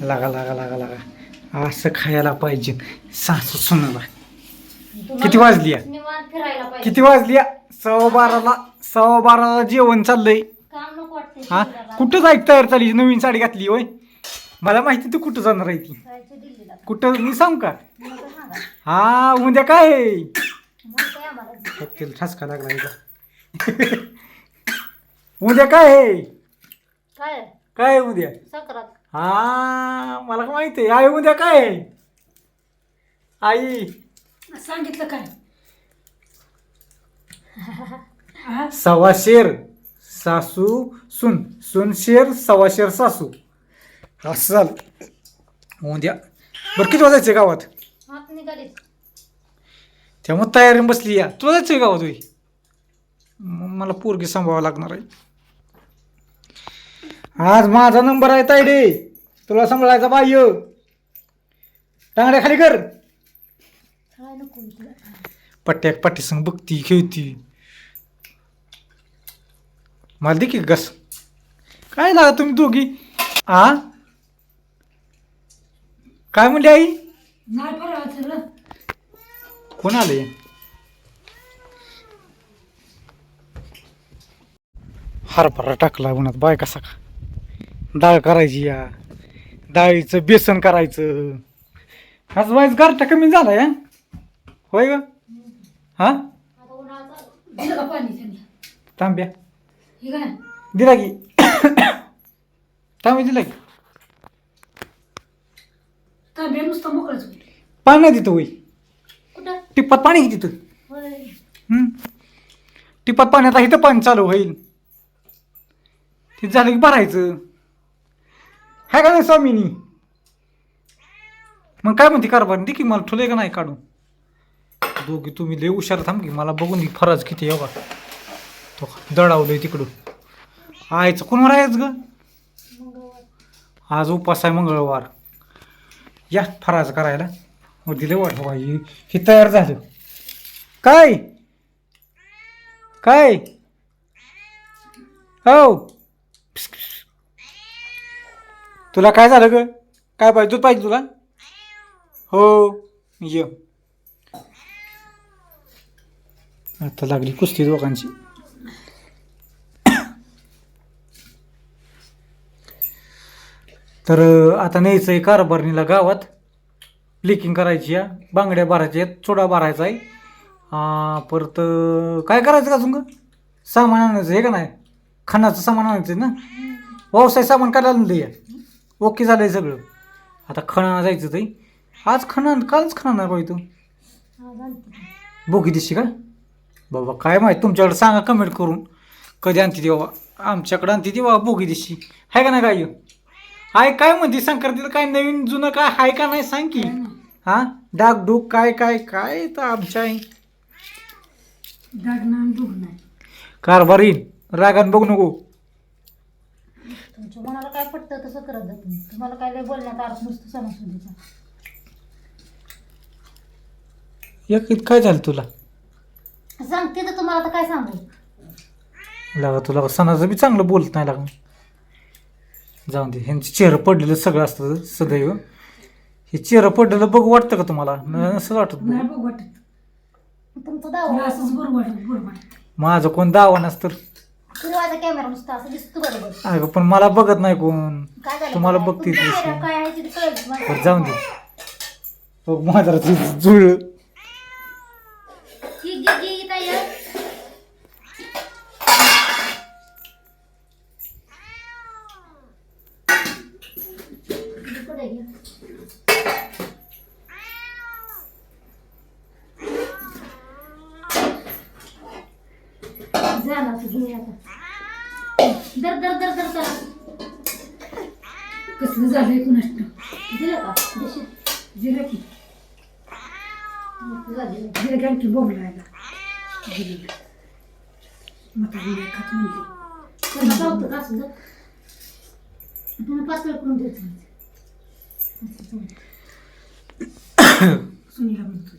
लागा लागा लागा लागा. असं खायला पाहिजे. सासू सुनाला. किती वाजली आहे? निवांत फिरायला पाहिजे. किती वाजली? सव्वा बाराला सव्वा बाराला जेवण चाललंय. काम नको वाटते हा? कुठं जायची तयार चालली? नवीन साडी घातली होय? मला माहिती तू कुठं जाणार आहे ती. जायचं दिल्लीला. कुठं? मी सांग का? मग सांगा. हा उद्या काय आहे? मग काय आम्हाला तेल ठसका लागला. उद्या काय आहे? काय? काय आहे उद्या? सक्रात. हा मला का माहिती आहे आई उद्या काय आहे? आई. सांगितलं काय? सव्वा शेर सासू सुन सुन शेर सव्वा शेर सासू. असं झालं उद्या. बरं किती वाजायचं गावात? हात त्यामुळे तयारी बसली या. तुला जायचं गावात होई मला पोरगी सांभाळावं लागणार आहे. आज माझा नंबर आहे तायडे तुला सांभाळायचा बाह्य. टांगड्या खाली कर. पट्ट्या पट्टी संग बघती खेळती. मला दे की गस काय लागा तुम्ही दोघी? आ? काय म्हणली आई? रे. कोण आले? हरभरा टाकला उन्हात. बाय कसा का डाळ करायची या. डाळीचं बेसन करायचं. आज वाईज गारठा कमी झाला या होय ग? हा? थांब्या तांब्या दिला की. तांब्या दिला की. नुसतं मोकळच पाणी देतो तिथं होई टिप्पात पाणी किती तिथं? टिप्पात पाण्यात इथं पाणी चालू होईल. ते झालं की भरायचं. हाय का नाही स्वामीनी? मग काय म्हणते कारभार? दे की मला ठुले का नाही काढून? दोघी तुम्ही लय हुशार थांब की मला बघून घे फरज किती येऊ का तो दडावलंय तिकडून. आयचं कोणवर आहेच ग? आज उपास आहे मंगळवार. या फराज करायला. हो दिले वाट हो बाई. हे तयार झालं. काय? काय? हो. तुला काय झालं ग? काय पाहिजे? दूध पाहिजे तुला? हो. ये. आता लागली कुस्ती दोघांची. तर आता न्यायचं आहे कारभारणीला गावात. प्लिकिंग करायची आहे बांगड्या भरायच्या आहेत. चोडा भरायचा आहे. परत काय करायचं का अजून ग? सामान आणायचं हे का नाही? खाण्याचं सामान आणायचं आहे ना? व्यवसाय सामान काढायला या. ओके झालं आहे सगळं. आता खणाला जायचं ते आज खणा कालच खणाणार बाई तू. बोगी दिशी का? बाबा काय माहिती तुमच्याकडे सांगा कमेंट करून. कधी आणते ती बाबा आमच्याकडे आणते ती बाबा बोगी दिशी. आहे का नाही काय हाय काय म्हणते संक्रांतीला काय नवीन जुनं काय हाय का नाही सांग की. हा? डाग डूक काय काय काय तर आमच्या आहे आहे. कारभारी रागान बघू नको. तुमच्या मनाला काय पटतं तसं करत जा तुम्ही. तुम्हाला काय लय बोलण्यात अर्थ नसतो सणासुदीचा. एक काय झालं तुला? सांगते तर तुम्हाला आता काय सांगू? लागा तुला सणाचं बी चांगलं बोलत नाही लागा जाऊन दे ह्यांचे चेहरं पडलेलं सगळं असतं सदैव. हे चेहरं पडलेलं बघू वाटतं का तुम्हाला? न- नसं वाटत नाही बघ वाटत. तुमचं तुला दावा असंच माझं कोण दावा नसतं कॅमेरा नुसता असं दिसतो बरोबर अगं पण मला बघत नाही कोण. काय झालं? तुम्हाला काय? बघते तुमच्या दिसते. चेहऱ्यावर काय आहे ते कळेल तुम्हाला. बरं, जाऊन दे. बघ माझा जुळ. गी गी काय आहे? इकडे घे. झाला तू घे आता. दर दर दर दर करा कसलं झालंय कुणाच दिलं का? देशील? जिरं की. जिरं घ्या की बोंबलायला. जिरं म्हातारी खात म्हणली. त्यांना चावतं का असं? जर? त्यांना पातळ करून द्यायचं. सुनीला म्हणत.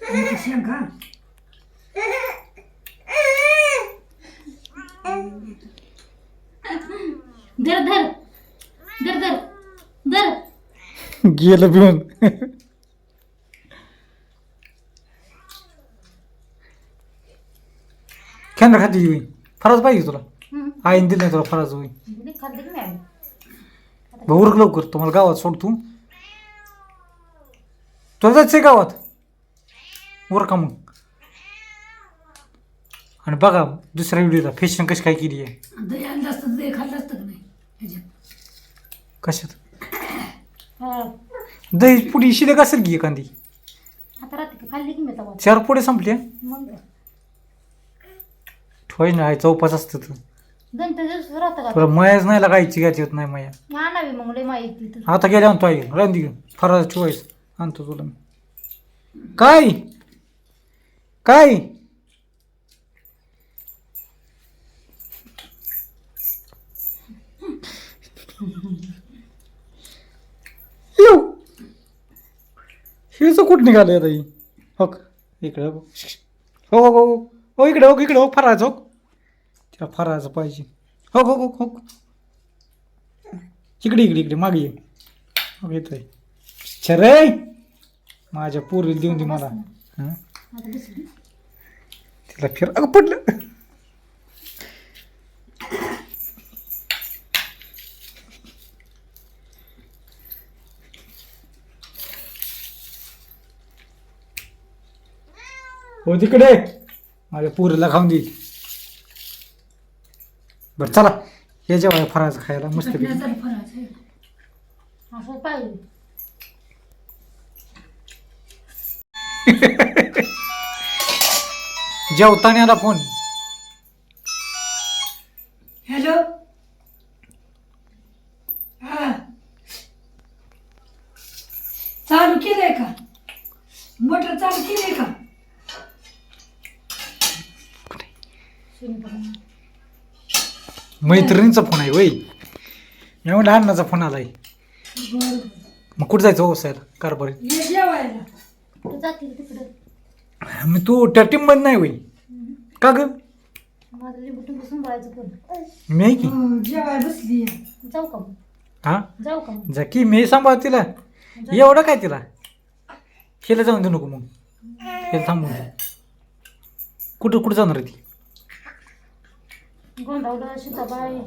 होती काल आणि ती शेंगा धर. धर. गेलं पिऊन. कॅमेरा खाती होई फराज पाहिजे तुला. आईन दिलं नाही तुला फराज होई दिली, खाल्ली की नाही? आम्ही? भाऊ उरक लवकर. तुम्हाला गावात सोडतो तुला जायचंय गावात. उरका मग. आणि बघा दुसऱ्या व्हिडिओला फॅशन कशी काय केली आहे. दही आणलं असतं दही खाल्लं असतं का नाही? ह्याच्यात. कशात? हा. दही पुढे शिले असेल की एखादी? आता रात्री का खाल्ली की मी तवा. चार पुढे संपले. मग? काय? ठोय ना उपास असतं तर. दोन तीन दिवस राहतं का? तुला मयाच नाही लागायची घ्यायची होत नाही मया? आणावी मग लय माहिती तर आता गेल्या आणतो आई रांदी घेऊन. फराज ठेवायच आणतो तुला मी. काय? काय? येऊ. हेच कुठं निघालं आता ही? हो इकडे हो हो हो हो. इकडे हो इकडे हो, हो फराज हो. तिला फराज पाहिजे. हो हो हो हो. इकडे इकडे इकडे मागे ये. हो येतोय. शरे माझ्या पोरीला देऊन दे मला. हं? तिला फिर अगं पडलं. हो तिकडे. माझ्या पोरीला खाऊन दे बरं चला. हे जेव्हा फरायचं खायला मस्त. असं पाहिजे. जेवताना आला फोन. हॅलो? हा. चालू केलंय का? मोटर चालू केलंय का शिवणी बघून. मैत्रिणीचा फोन आहे वय. मी म्हणलं अण्णाचा फोन आलाय. मग कुठं जायचं व्यवसायाला कारभारी ये जेवायला. कुठं जाते तिकडं. मी तू त्या टीममध्ये नाही वय. का ग? माझं लिंबू टिंबू सांभाळायचं पण. मी आहे की? हो, जेवाय बसली जाऊ का मग? हा? जाऊ का मग? जा की मी सांभाळ तिला. एवढं काय तिला? केलं जाऊन देऊ नको मग. हे थांबून दे. कुठं कुठं जाणार आहे ती? गोंडावलं सीताबाई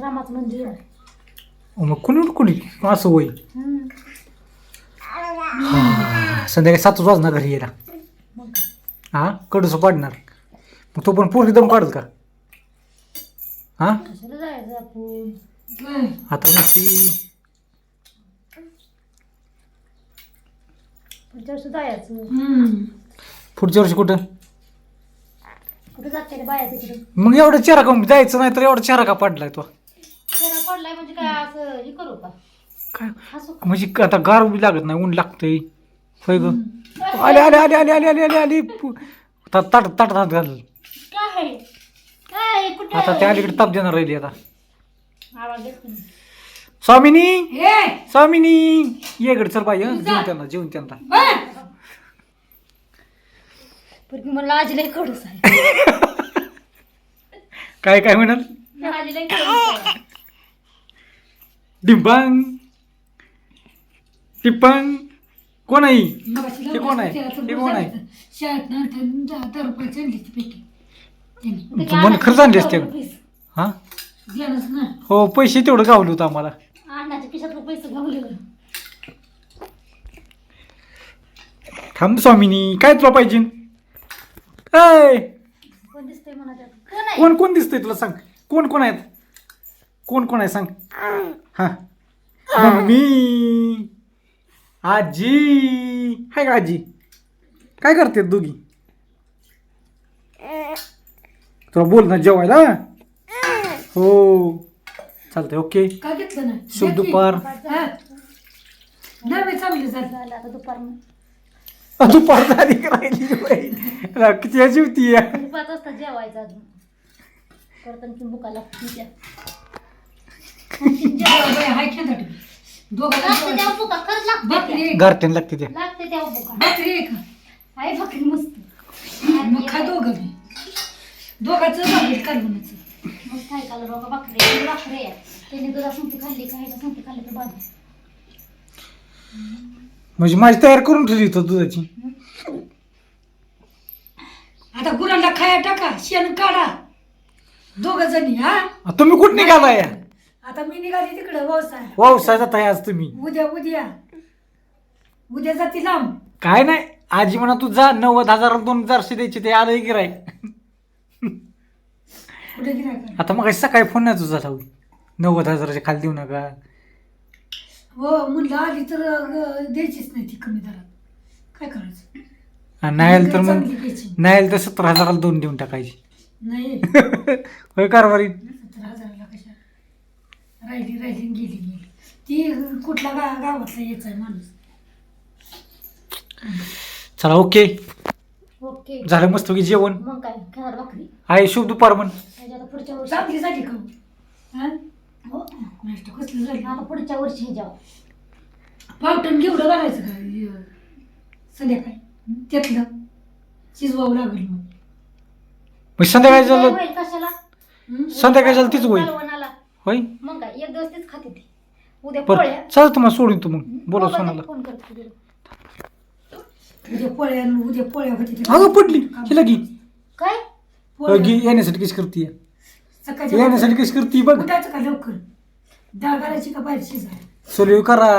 रामाचं मंदिर अहो, मग कुणी कुणी असं होई हम्म. संध्याकाळी सातच वाजणार घरी यायला. मग? काय? हा कडूस पाडणार. मग तो पण पोरगी दम काढल का? हा? कशाला जायचं आपण? होय. आता ती पुढच्या वर्षी जायचं. हम्म. पुढच्या वर्षी कुठं? कुठं जाते रे बाया तिकडं? मग एवढा चेहरा का जायचं नाही तर एवढा चेहरा का पाडलाय तो? पडलाय म्हणजे काय असं हे करू का? काय? असं म्हणजे आता गार उभी लागत नाही ऊन लागतंय. होय ग? आले आले आले आले आले आले आले आले. पु- आता ताट ताट ताट घाल. काय काय कुठे आता त्या अलीकडे ताप देणार राहिली आता. आवाज येत नाही. स्वामिनी? हे! स्वामिनी? ये इकडे चल बाई हं. जेवून त्यांना जेवून त्यांना. पोरगी मला आजीला कडूस आहे काय काय म्हणाल? आजीला कडूस आहे डिंबांग टिप्पांग कोण आहे मगाशी हे कोण आहे? लावलं हे कोण आहे? शाळेत नंतर दहा दहा रुपयाची आणली ती पेटी. त्यांनी तू मन खरंच आणली असते? हा? गेलंच ना. हो पैसे तेवढं गावलं होतं आम्हाला. पैसे घावले थांब स्वामिनी काय तुला पाहिजे? ऐ, कोण दिसतंय म्हणा त्यात? कोण आहे? कोण कोण दिसतंय तुला सांग? कोण कोण आहेत? कोण कोण आहे सांग? हा. मम्मी! आजी! हाय का आजी? काय करते दोघी? तुला बोल ना जेवायला. हो. चालतंय ओके. का घेतलं ना शुभ घे की. दुपार. हा. नवे चांगले झाले. झालं आता दुपार दुपारचा अधिक राहिली किती अशी होती या. आणि पाच वाजता जेवायचं अजून. परत आणखी बुका लागते हाय दोघं लागते लागते मस्त. खा दोघं दोघांचं मग काय त्याने खाल्ली काय खाल्ली तर बाजू म्हणजे माझी तयार करून ठेवली तर दुधाची. आता गुरांना खाया टाका शेण काढा. दोघ जणी हा? आ, तुम्ही कुठं निघाला या आता मी निघाली तिकडे व्यवसाय व्यवसाय जात आहे आज तुम्ही. उद्या उद्या. उद्या जाती लांब. काय नाही आजी म्हणा तू जा नव्वद हजार दोन चारशे द्यायचे ते आलं गिराय कुठे गिरायक आता मग सकाळी फोन नाही तुझा लावू नव्वद हजाराच्या खाली देऊ नका. हो म्हणलं आली तर अं, द्यायचीच नाही ती कमी दरात. काय करायचं? आणि नाही आलं तर मग चांगली घ्यायची. नाही आलं तर सत्तर हजाराला दोन देऊन टाकायची. नाही. होय कारभारी. सतरा हजाराला कशा? राहिली राहिली आणि गेली गेली. ती कुठल्या गा गावातला यायचा आहे माणूस. चला ओके. ओके. झालं मस्त की जेवण. मग काय खाणार भाकरी? आहे शुभ दुपार म्हण. त्याच्या आता पुढच्या वर्षी. चांगली झाली का हा? हो. नाश्ता कसलं झाली? आता पुढच्या वर्षी हे जाऊ. पावटण घेवडं घालायचं का? य- संध्याकाळी. त्यातलं शिजवावं लागेल मग. मग संध्याकाळी झालं होईल कशाला? हं? संध्याकाळी झालं तीच होईल. कालवणाला. होय? मग काय? एक दिवस तीच खाते ती. उद्या बरं पोळ्या. चल तुम्हाला सोडून तू मग. बोला सोनाला. फोन करते तुला. उद्या पोळ्या उद्या पोळ्या होती अगं पडली. हिला की काय? येण्यासाठी कशी करते सकाळच्या येण्यासाठी कशी करते बघ. उठायचं का लवकर? डाळ घालायची का बाहेर शिजायला सोलिओ करा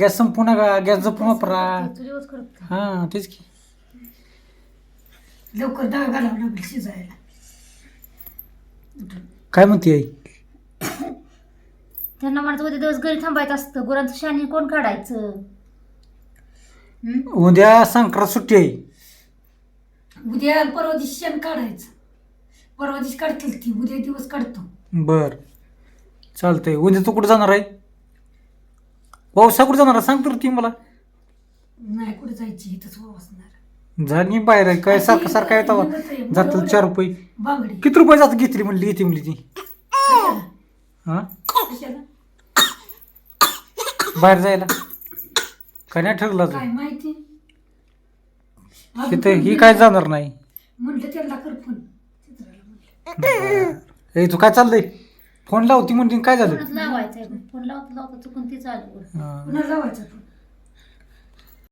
गॅस संपू नका गॅस जपून वापरा. तू दिवस करत हा तेच की. लवकर डाळ घालावं लागेल शिजायला. काय म्हणते आई? त्यांना म्हणत उद्या दिवस घरी थांबायचं असतं. गुरांचं शानी कोण काढायचं? हं? उद्या संक्रांत सुट्टी आहे. उद्या परवा दिवशी शेण काढायचं. परवा दिवशी काढतील ती उद्या दिवस काढतो. बर. चालतंय. उद्या तू कुठं जाणार आहे? पावसा कुठं जाणार आहे? सांग तर ती मला. नाही कुठे जायची? इथंच वाचणार झाली बाहेर आहे. काय सारखं सारखं येतं जातं चार रुपये. बांगडी. किती रुपये जात घेतली म्हणली येते म्हणली ती? हा? कशाला बाहेर जायला. काय नाही ठरलं काय माहिती? तिथं ही काय जाणार नाही. म्हटलं त्याला कर फोन चित्राला म्हटलं ए तू काय चाललंय? फोन लावती म्हणते काय झालं? लावायचा फोन लावत लावत चुकून ती चालू हा. पुन्हा लावायचा. फोन